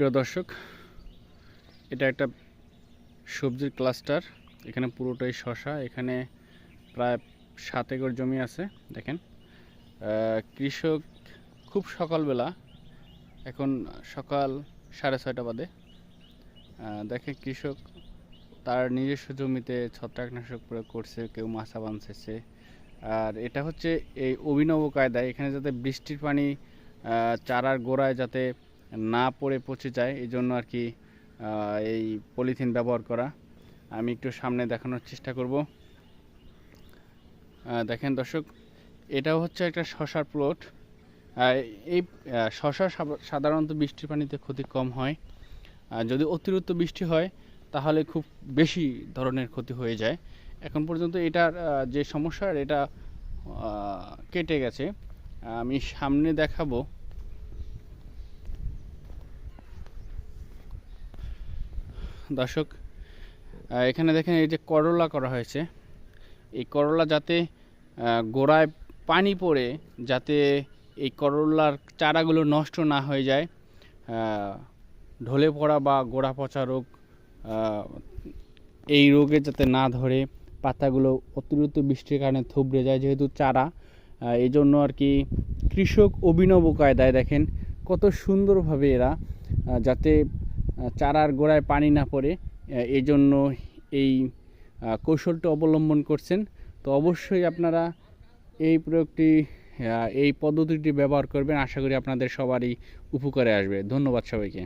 প্রিয় দর্শক, এটা একটা সবজির ক্লাস্টার এখানে পুরোটাই শশা এখানে প্রায় সাত একর জমি আছে, দেখেন। কৃষক খুব সকালবেলা, এখন সকাল সাড়ে ছয়টা বাদে। দেখে কৃষক তার নিজস্ব জমিতে ছত্রাকনাশক প্রয়োগ করছে, কেউ মাছা বাঁধছে আর এটা হচ্ছে এই অভিনব কায়দায় এখানে যাতে বৃষ্টির পানি চারার গোড়ায় যাতে না পড়ে পচে যায় এই জন্য আর কি এই পলিথিন ব্যবহার করা। আমি একটু সামনে দেখানোর চেষ্টা করব। দেখেন দর্শক, এটাও হচ্ছে একটা শশার প্লট। এই শশা সাধারণত বৃষ্টির পানিতে ক্ষতি কম হয়। যদি অতিরিক্ত বৃষ্টি হয়, তাহলে খুব বেশি ধরনের ক্ষতি হয়ে যায়। এখন পর্যন্ত এটার যে সমস্যা, এটা কেটে গেছে। আমি সামনে দেখাবো। দর্শক এখানে দেখেন এই যে করলা করা হয়েছে। এই করলা যাতে গোড়ায় পানি পড়ে, যাতে এই করলার চারাগুলো নষ্ট না হয়ে যায় ঢলে পড়া বা গোড়া পচা রোগ এই রোগে যাতে না ধরে, পাতাগুলো অতিরিক্ত বৃষ্টির কারণে থুবড়ে যায় যেহেতু চারা এই জন্য আর কি কৃষক অভিনব কায়দায় দেখেন কত সুন্দরভাবে এরা যাতে চারার গোড়ায় পানি না পড়ে এজন্য এই কৌশলটা অবলম্বন করছেন। তো অবশ্যই আপনারা এই প্রয়োগটি এই পদ্ধতিটি ব্যবহার করবেন। আশা করি আপনাদের সবারই উপকারে আসবে। ধন্যবাদ সবাইকে।